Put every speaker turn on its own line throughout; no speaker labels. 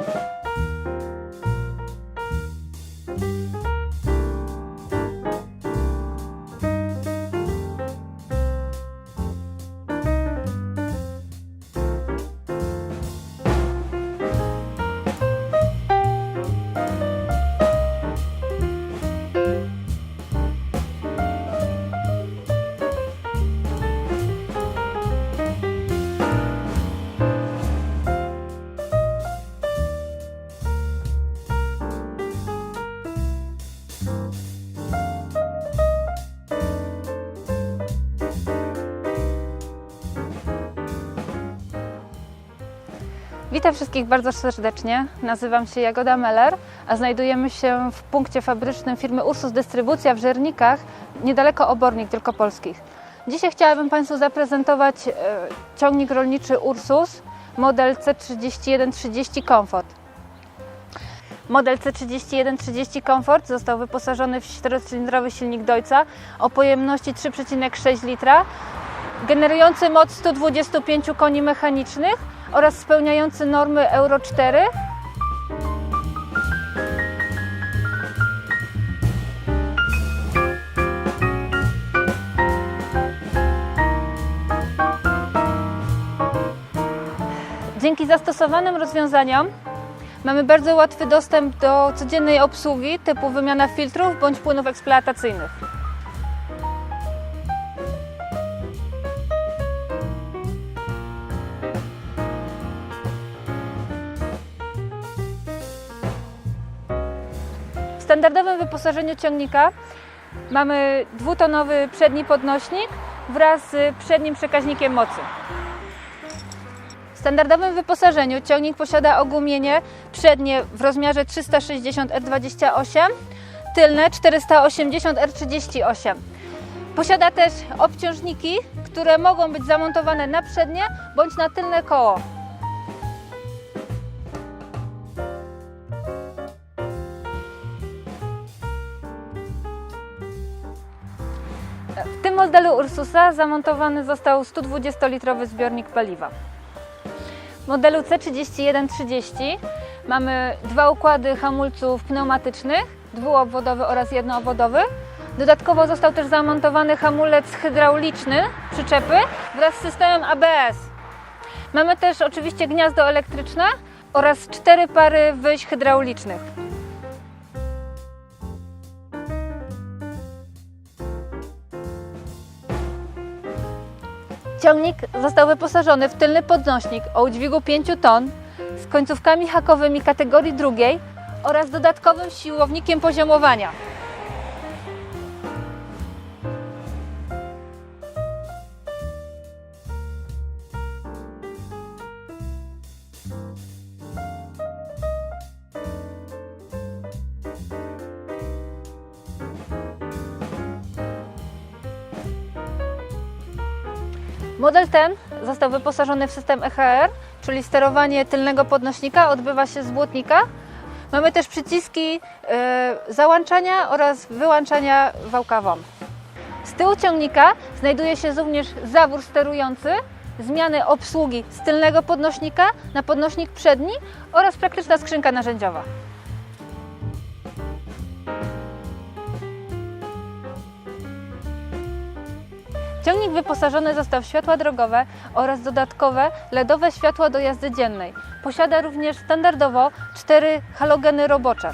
you Witam wszystkich bardzo serdecznie. Nazywam się Jagoda Meller, a znajdujemy się w punkcie fabrycznym firmy Ursus Dystrybucja w Żernikach, niedaleko Obornik Wielkopolskich. Dzisiaj chciałabym Państwu zaprezentować e, ciągnik rolniczy Ursus, model C3130 Comfort. Model C3130 Comfort został wyposażony w czterocylindrowy silnik Deutza o pojemności 3,6 litra, generujący moc 125 koni mechanicznych oraz spełniający normy Euro 4. Dzięki zastosowanym rozwiązaniom mamy bardzo łatwy dostęp do codziennej obsługi typu wymiana filtrów bądź płynów eksploatacyjnych. Standardowym wyposażeniu ciągnika mamy dwutonowy przedni podnośnik wraz z przednim przekaźnikiem mocy. W standardowym wyposażeniu ciągnik posiada ogumienie przednie w rozmiarze 360 R28, tylne 480 R38. Posiada też obciążniki, które mogą być zamontowane na przednie bądź na tylne koło. W tym modelu Ursusa zamontowany został 120-litrowy zbiornik paliwa. W modelu C3130 mamy dwa układy hamulców pneumatycznych, dwuobwodowy oraz jednoobwodowy. Dodatkowo został też zamontowany hamulec hydrauliczny przyczepy wraz z systemem ABS. Mamy też oczywiście gniazdo elektryczne oraz cztery pary wyjść hydraulicznych. Ciągnik został wyposażony w tylny podnośnik o udźwigu 5 ton z końcówkami hakowymi kategorii drugiej oraz dodatkowym siłownikiem poziomowania. Model ten został wyposażony w system EHR, czyli sterowanie tylnego podnośnika odbywa się z błotnika. Mamy też przyciski e, załączania oraz wyłączania wałka WOM. Z tyłu ciągnika znajduje się również zawór sterujący, zmiany obsługi z tylnego podnośnika na podnośnik przedni oraz praktyczna skrzynka narzędziowa. Ciągnik wyposażony został w światła drogowe oraz dodatkowe LEDowe światła do jazdy dziennej. Posiada również standardowo cztery halogeny robocze.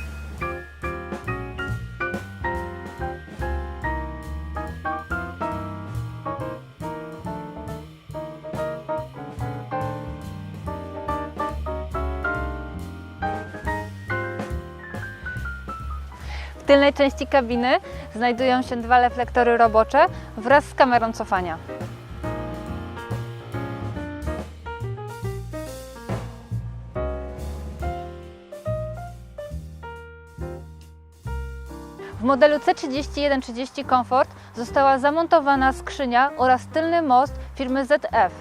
Tylnej części kabiny znajdują się dwa reflektory robocze wraz z kamerą cofania. W modelu C3130 Comfort została zamontowana skrzynia oraz tylny most firmy ZF.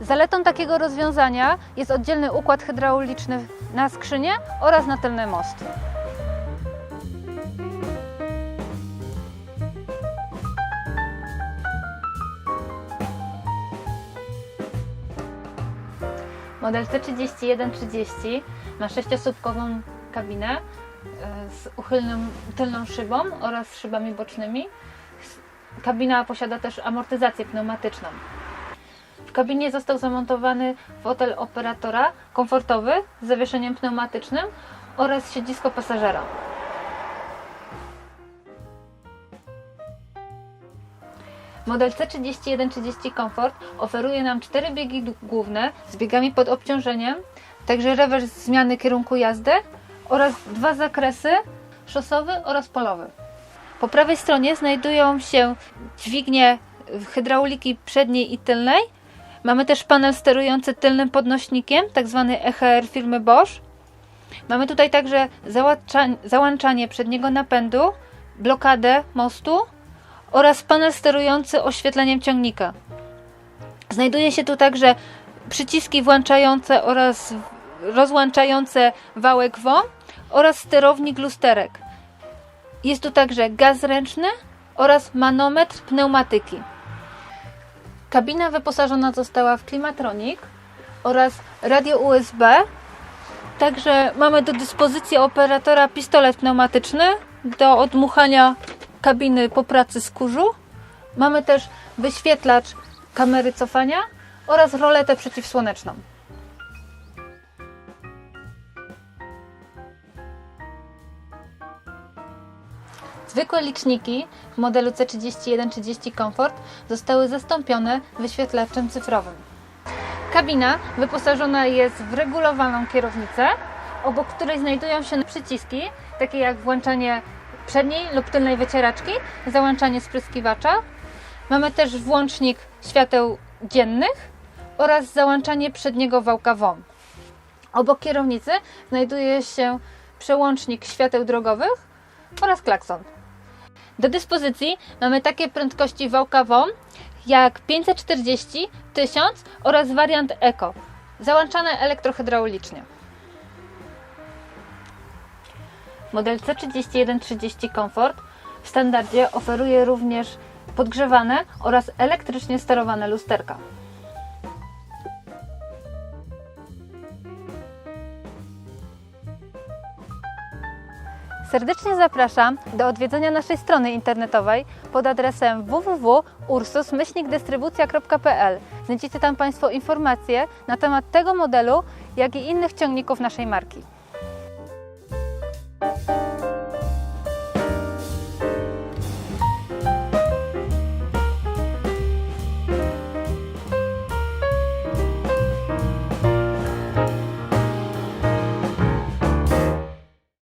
Zaletą takiego rozwiązania jest oddzielny układ hydrauliczny na skrzynię oraz na tylny most. Model C3130 ma sześciosłupkową kabinę e, z uchylną tylną szybą oraz szybami bocznymi. Kabina posiada też amortyzację pneumatyczną. W kabinie został zamontowany fotel operatora komfortowy z zawieszeniem pneumatycznym oraz siedzisko pasażera. Model C3130 Comfort oferuje nam cztery biegi główne z biegami pod obciążeniem, także rewers zmiany kierunku jazdy oraz dwa zakresy szosowy oraz polowy. Po prawej stronie znajdują się dźwignie hydrauliki przedniej i tylnej. Mamy też panel sterujący tylnym podnośnikiem, tak zwany EHR firmy Bosch. Mamy tutaj także załącza- załączanie przedniego napędu, blokadę mostu oraz panel sterujący oświetleniem ciągnika. Znajduje się tu także przyciski włączające oraz rozłączające wałek WOM oraz sterownik lusterek. Jest tu także gaz ręczny oraz manometr pneumatyki. Kabina wyposażona została w klimatronik oraz radio USB. Także mamy do dyspozycji operatora pistolet pneumatyczny do odmuchania kabiny po pracy z kurzu. Mamy też wyświetlacz kamery cofania oraz roletę przeciwsłoneczną. Zwykłe liczniki w modelu C3130 Comfort zostały zastąpione wyświetlaczem cyfrowym. Kabina wyposażona jest w regulowaną kierownicę, obok której znajdują się przyciski, takie jak włączanie przedniej lub tylnej wycieraczki, załączanie spryskiwacza. Mamy też włącznik świateł dziennych oraz załączanie przedniego wałka WOM. Obok kierownicy znajduje się przełącznik świateł drogowych oraz klakson. Do dyspozycji mamy takie prędkości wałka WOM jak 540, 1000 oraz wariant Eco, załączane elektrohydraulicznie. Model C3130 Comfort w standardzie oferuje również podgrzewane oraz elektrycznie sterowane lusterka. Serdecznie zapraszam do odwiedzenia naszej strony internetowej pod adresem www.ursus-dystrybucja.pl. Znajdziecie tam Państwo informacje na temat tego modelu, jak i innych ciągników naszej marki.